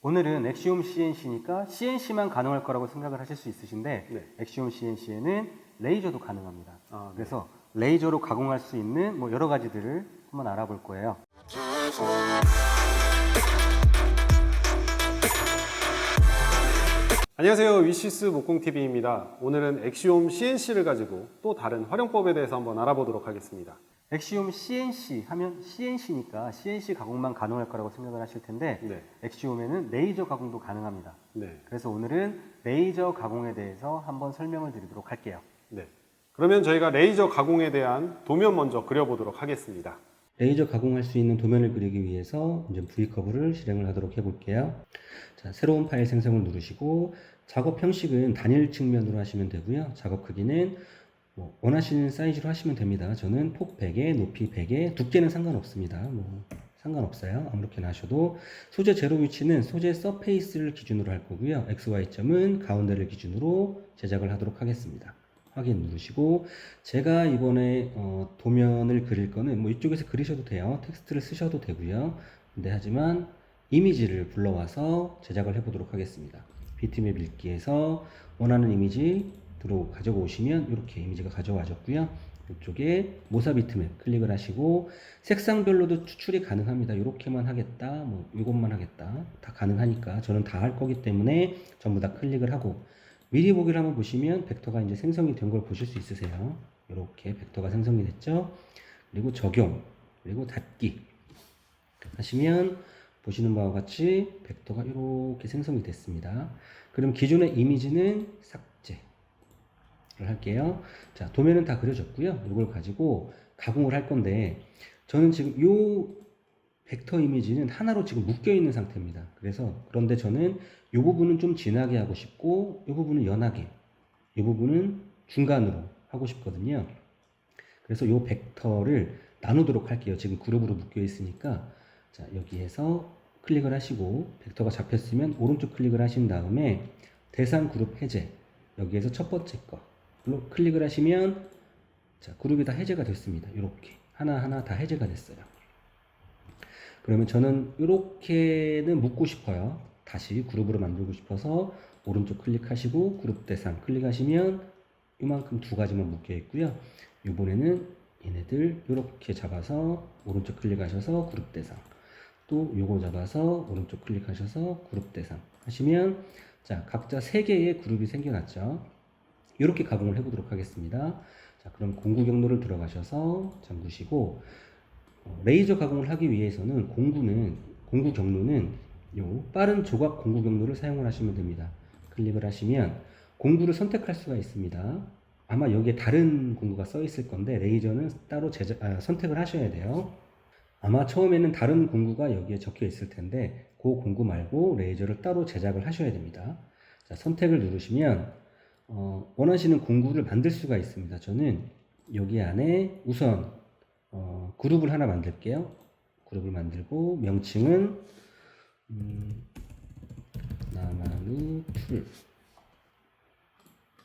오늘은 엑시움 CNC니까 CNC만 가능할 거라고 생각을 하실 수 있으신데 네. 엑시움 CNC에는 레이저도 가능합니다. 아, 네. 그래서 레이저로 가공할 수 있는 뭐 여러 가지들을 한번 알아볼 거예요. 안녕하세요. 위시스 목공TV입니다. 오늘은 엑시옴 CNC를 가지고 또 다른 활용법에 대해서 한번 알아보도록 하겠습니다. 엑시움 CNC 하면 CNC니까 CNC 가공만 가능할 거라고 생각을 하실 텐데 네. 엑시움에는 레이저 가공도 가능합니다. 네. 그래서 오늘은 레이저 가공에 대해서 한번 설명을 드리도록 할게요. 네. 그러면 저희가 레이저 가공에 대한 도면 먼저 그려보도록 하겠습니다. 레이저 가공할 수 있는 도면을 그리기 위해서 이제 V커브를 실행을 하도록 해볼게요. 자, 새로운 파일 생성을 누르시고 작업 형식은 단일 측면으로 하시면 되고요. 작업 크기는 뭐 원하시는 사이즈로 하시면 됩니다. 저는 폭 100에 높이 100에 두께는 상관없습니다. 뭐 상관없어요. 아무렇게나 하셔도 소재 제로 위치는 소재 서페이스를 기준으로 할 거고요. XY점은 가운데를 기준으로 제작을 하도록 하겠습니다. 확인 누르시고 제가 이번에 어, 도면을 그릴 거는 뭐 이쪽에서 그리셔도 돼요. 텍스트를 쓰셔도 되고요. 근데 하지만 이미지를 불러와서 제작을 해보도록 하겠습니다. 비트맵 읽기에서 원하는 이미지 들어 가지고 오시면 이렇게 이미지가 가져와졌고요. 이쪽에 모사 비트 맵 클릭을 하시고 색상별로도 추출이 가능합니다. 이렇게만 하겠다, 뭐 이것만 하겠다 다 가능하니까 저는 다 할 거기 때문에 전부 다 클릭을 하고 미리 보기를 한번 보시면 벡터가 이제 생성이 된 걸 보실 수 있으세요. 이렇게 벡터가 생성이 됐죠. 그리고 적용, 그리고 닫기 하시면 보시는 바와 같이 벡터가 이렇게 생성이 됐습니다. 그럼 기존의 이미지는 삭제 를 할게요. 자, 도면은 다 그려졌고요. 이걸 가지고 가공을 할 건데 저는 지금 요 벡터 이미지는 하나로 지금 묶여 있는 상태입니다. 그래서 그런데 저는 이 부분은 좀 진하게 하고 싶고 이 부분은 연하게 이 부분은 중간으로 하고 싶거든요. 그래서 이 벡터를 나누도록 할게요. 지금 그룹으로 묶여 있으니까 자 여기에서 클릭을 하시고 벡터가 잡혔으면 오른쪽 클릭을 하신 다음에 대상 그룹 해제 여기에서 첫 번째 거로 클릭을 하시면 자 그룹이 다 해제가 됐습니다. 이렇게 하나하나 다 해제가 됐어요. 그러면 저는 이렇게는 묶고 싶어요. 다시 그룹으로 만들고 싶어서 오른쪽 클릭하시고 그룹 대상 클릭하시면 이만큼 두 가지만 묶여 있고요. 이번에는 얘네들 이렇게 잡아서 오른쪽 클릭하셔서 그룹 대상 또 요거 잡아서 오른쪽 클릭하셔서 그룹 대상 하시면 자 각자 세 개의 그룹이 생겨났죠. 이렇게 가공을 해보도록 하겠습니다. 자 그럼 공구 경로를 들어가셔서 잠그시고 어, 레이저 가공을 하기 위해서는 공구는 공구 경로는 요 빠른 조각 공구 경로를 사용을 하시면 됩니다. 클릭을 하시면 공구를 선택할 수가 있습니다. 아마 여기에 다른 공구가 써 있을 건데 레이저는 따로 제작, 아, 선택을 하셔야 돼요. 아마 처음에는 다른 공구가 여기에 적혀 있을 텐데 그 공구 말고 레이저를 따로 제작을 하셔야 됩니다. 자, 선택을 누르시면 어, 원하시는 공구를 만들 수가 있습니다. 저는 여기 안에 우선 어, 그룹을 하나 만들게요. 그룹을 만들고 명칭은 음, 나만의 툴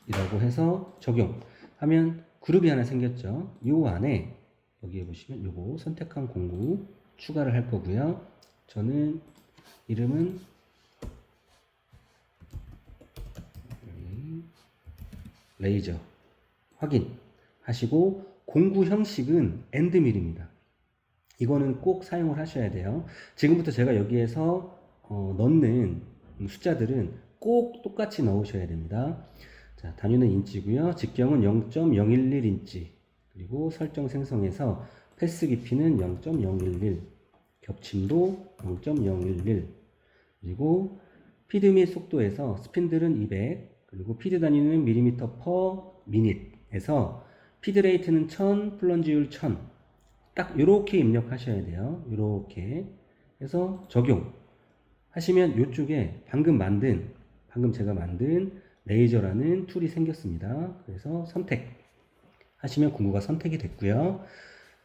이라고 해서 적용하면 그룹이 하나 생겼죠. 요 안에 여기에 보시면 요거 선택한 공구 추가를 할 거고요. 저는 이름은 여기 레이저 확인 하시고 공구 형식은 엔드밀입니다. 이거는 꼭 사용을 하셔야 돼요. 지금부터 제가 여기에서 어, 넣는 숫자들은 꼭 똑같이 넣으셔야 됩니다. 자, 단위는 인치고요. 직경은 0.011인치. 그리고 설정 생성해서 패스 깊이는 0.011. 겹침도 0.011. 그리고 피드 및 속도에서 스핀들은 200. 그리고 피드 단위는 밀리미터 퍼 미닛에서 피드 레이트는 1000, 플런지율 1000. 딱 요렇게 입력하셔야 돼요. 요렇게 해서 적용 하시면 요쪽에 방금 만든 방금 제가 만든 레이저라는 툴이 생겼습니다. 그래서 선택 하시면 공구가 선택이 됐고요.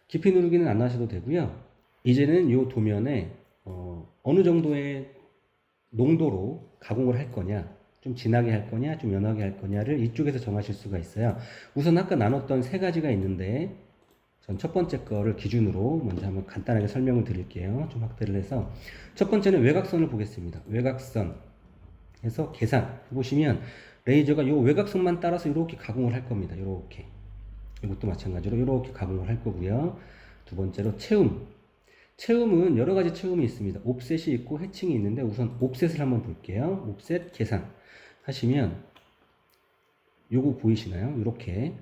깊이 누르기는 안 하셔도 되고요. 이제는 요 도면에 어, 어느 정도의 농도로 가공을 할 거냐, 좀 진하게 할 거냐, 좀 연하게 할 거냐를 이쪽에서 정하실 수가 있어요. 우선 아까 나눴던 세 가지가 있는데 전 첫 번째 거를 기준으로 먼저 한번 간단하게 설명을 드릴게요. 좀 확대를 해서 첫 번째는 외곽선을 보겠습니다. 외곽선 해서 계산 해보시면 레이저가 이 외곽선만 따라서 이렇게 가공을 할 겁니다. 이렇게 이것도 마찬가지로 이렇게 가공을 할 거고요. 두 번째로 체움 체움은 여러 가지 체움이 있습니다. 옵셋이 있고 해칭이 있는데 우선 옵셋을 한번 볼게요. 옵셋 계산 하시면 요거 보이시나요? 이렇게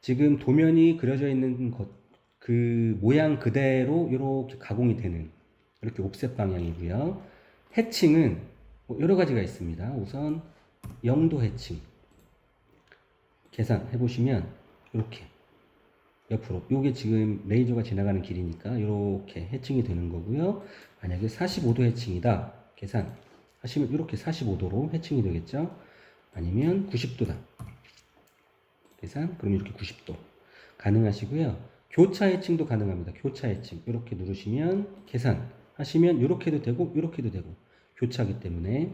지금 도면이 그려져 있는 것, 그 모양 그대로 이렇게 가공이 되는 이렇게 옵셋 방향이고요. 해칭은 뭐 여러 가지가 있습니다. 우선 영도 해칭 계산해 보시면 이렇게 옆으로 요게 지금 레이저가 지나가는 길이니까 이렇게 해칭이 되는 거고요. 만약에 45도 해칭이다 계산 하시면 이렇게 45도로 해칭이 되겠죠. 아니면 90도다 계산 그럼 이렇게 90도 가능하시고요. 교차 해칭도 가능합니다. 교차 해칭 이렇게 누르시면 계산 하시면 이렇게도 되고 이렇게도 되고 교차기 때문에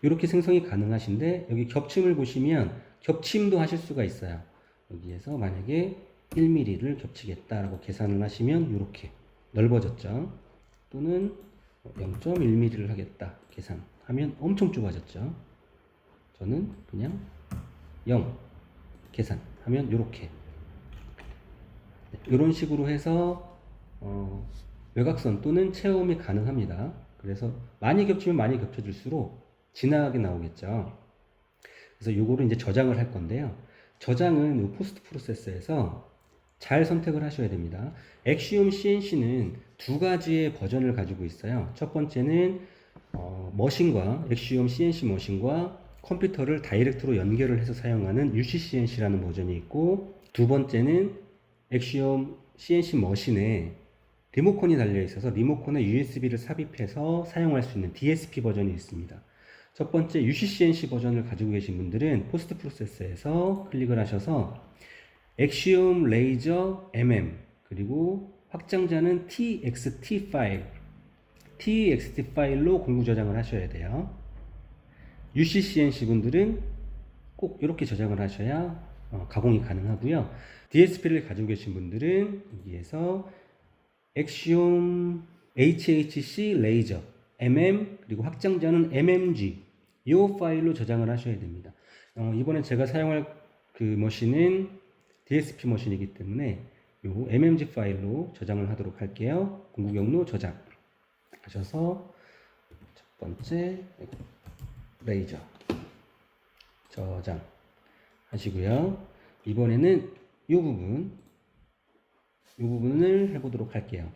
이렇게 생성이 가능하신데 여기 겹침을 보시면 겹침도 하실 수가 있어요. 여기에서 만약에 1mm를 겹치겠다라고 계산을 하시면 이렇게 넓어졌죠. 또는 0.1mm를 하겠다 계산하면 엄청 좁아졌죠. 저는 그냥 0 계산하면 이렇게 이런 식으로 해서 어, 외곽선 또는 체험이 가능합니다. 그래서 많이 겹치면 많이 겹쳐질수록 진하게 나오겠죠. 그래서 요거를 이제 저장을 할 건데요. 저장은 이 포스트 프로세서에서 잘 선택을 하셔야 됩니다. 엑시움 CNC는 두 가지의 버전을 가지고 있어요. 첫 번째는 어, 머신과 엑시움 CNC 머신과 컴퓨터를 다이렉트로 연결을 해서 사용하는 UCCNC라는 버전이 있고 두 번째는 엑시움 CNC 머신에 리모컨이 달려 있어서 리모컨에 USB를 삽입해서 사용할 수 있는 DSP 버전이 있습니다. 첫 번째 UCCNC 버전을 가지고 계신 분들은 포스트 프로세서에서 클릭을 하셔서 엑시움 레이저 MM 그리고 확장자는 TXT 파일 TXT 파일로 공구 저장을 하셔야 돼요. UCCNC 분들은 꼭 이렇게 저장을 하셔야 어, 가공이 가능하고요. DSP를 가지고 계신 분들은 여기에서 엑시움 HHC 레이저 MM 그리고 확장자는 MMG 이 파일로 저장을 하셔야 됩니다. 어, 이번에 제가 사용할 그 머신은 DSP 머신이기 때문에 이 MMG 파일로 저장을 하도록 할게요. 공구 경로 저장 하셔서 첫 번째 레이저 저장 하시고요. 이번에는 이 부분 이 부분을 해보도록 할게요.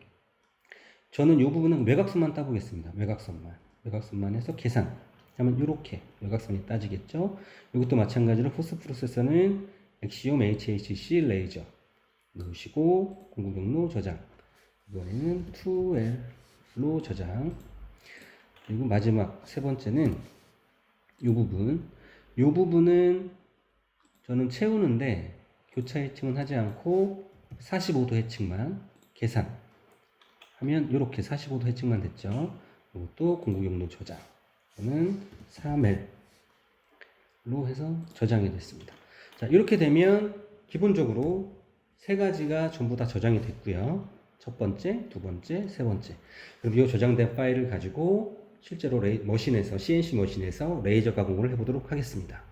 저는 이 부분은 외곽선만 따보겠습니다. 외곽선만 외곽선만 해서 계산 하면 이렇게 외곽선이 따지겠죠. 이것도 마찬가지로 포스 프로세서는 엑시움 HHC 레이저 넣으시고 공구 경로 저장. 이번에는 2L로 저장. 그리고 마지막 세 번째는 이 부분. 이 부분은 저는 채우는데 교차 해칭은 하지 않고 45도 해칭만 계산. 하면 이렇게 45도 해칭만 됐죠. 이것도 공구 경로 저장. 저는 3L로 해서 저장이 됐습니다 자 이렇게 되면 기본적으로 세 가지가 전부 다 저장이 됐고요 첫 번째, 두 번째, 세 번째 그럼 이 저장된 파일을 가지고 실제로 레이, 머신에서 CNC 머신에서 레이저 가공을 해보도록 하겠습니다.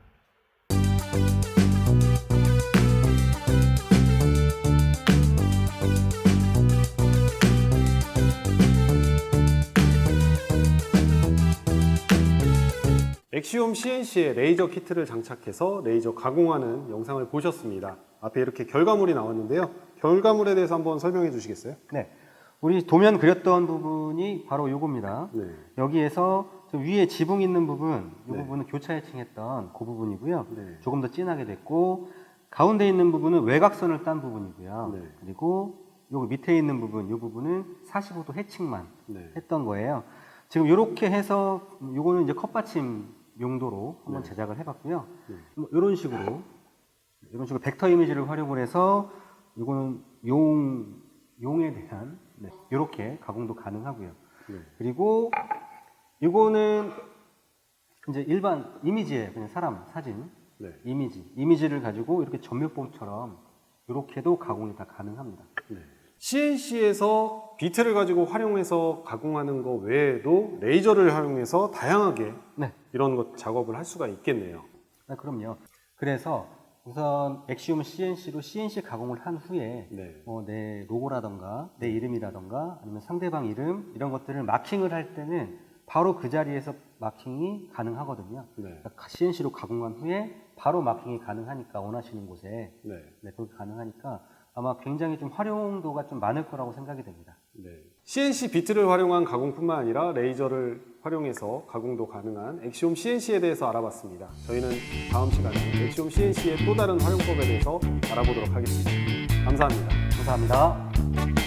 엑시움 CNC에 레이저 키트를 장착해서 레이저 가공하는 영상을 보셨습니다. 앞에 이렇게 결과물이 나왔는데요. 결과물에 대해서 한번 설명해 주시겠어요? 네, 우리 도면 그렸던 부분이 바로 요겁니다. 네. 여기에서 저 위에 지붕 있는 부분, 이 네. 부분은 교차 해칭했던 그 부분이고요. 네. 조금 더 진하게 됐고 가운데 있는 부분은 외곽선을 딴 부분이고요. 네. 그리고 요 밑에 있는 부분, 이 부분은 45도 해칭만 네. 했던 거예요. 지금 이렇게 해서 요거는 이제 컵받침 용도로 한번 네. 제작을 해봤고요. 네. 뭐 이런 식으로 이런 식으로 벡터 이미지를 활용을 해서 이거는 용 용에 대한 네, 이렇게 가공도 가능하고요. 네. 그리고 이거는 이제 일반 이미지에 그냥 사람 사진 네. 이미지 이미지를 가지고 이렇게 전면봉처럼 이렇게도 가공이 다 가능합니다. CNC에서 비트를 가지고 활용해서 가공하는 것 외에도 레이저를 활용해서 다양하게 네. 이런 것 작업을 할 수가 있겠네요. 아, 그럼요. 그래서 우선 엑시움 CNC로 CNC 가공을 한 후에 네. 뭐내 로고라던가 내 이름이라던가 아니면 상대방 이름 이런 것들을 마킹을 할 때는 바로 그 자리에서 마킹이 가능하거든요. 네. 그러니까 CNC로 가공한 후에 바로 마킹이 가능하니까 원하시는 곳에 네. 네, 그렇게 가능하니까 아마 굉장히 좀 활용도가 좀 많을 거라고 생각이 됩니다. 네. CNC 비트를 활용한 가공뿐만 아니라 레이저를 활용해서 가공도 가능한 엑시움 CNC에 대해서 알아봤습니다. 저희는 다음 시간에 엑시움 CNC의 또 다른 활용법에 대해서 알아보도록 하겠습니다. 감사합니다. 감사합니다.